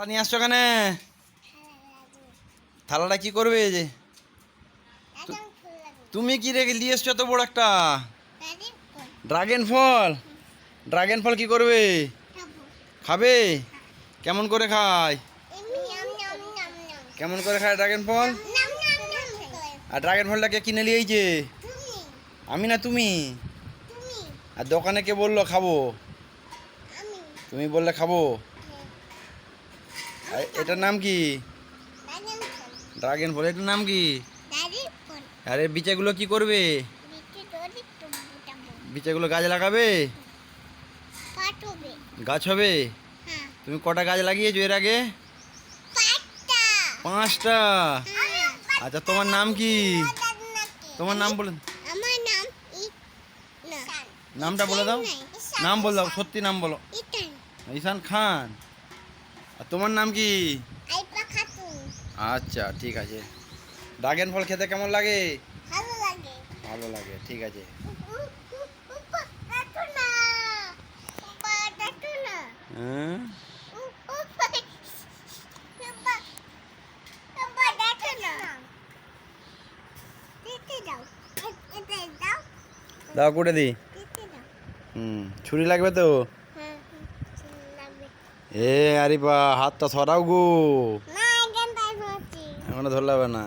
থালা নিয়ে আসছো কেন? থালাটা কি করবে যে? তুমি কি রেখে নিয়ে এসছো এত বড় একটা? ড্রাগন ফল। ড্রাগন ফল? কি করবে? খাবে। কেমন করে খায়? কেমন করে খায় ড্রাগন ফল? আর ড্রাগন ফলটা কে কিনে নিয়েছে আমি না তুমি? আর দোকানে কে বলল খাব? তুমি বললে খাব? এটার নাম কি? ড্রাগন ফল এটার নাম কি? আরে বিচাগুলো কি করবে? বিচাগুলো গাছ লাগাবে? গাছ হবে? তুমি কটা গাছ লাগিয়েছো এর আগে? পাঁচটা। আচ্ছা তোমার নাম কি? তোমার নাম বলে নামটা বলে দাও। নাম বলে দাও সত্যি নাম বলো। ঈশান খান। আর তোমার নাম কি? আচ্ছা ঠিক আছে। ড্রাগন ফল খেতে কেমন লাগে? ভালো লাগে। ভালো লাগে ঠিক আছে। হ্যাঁ? দাও করে দি। হুম ছুরি লাগবে তো? এ আরে বা হাতটা সরাও গো না এখান তাই হচ্ছে এখনো ধরলে হবে না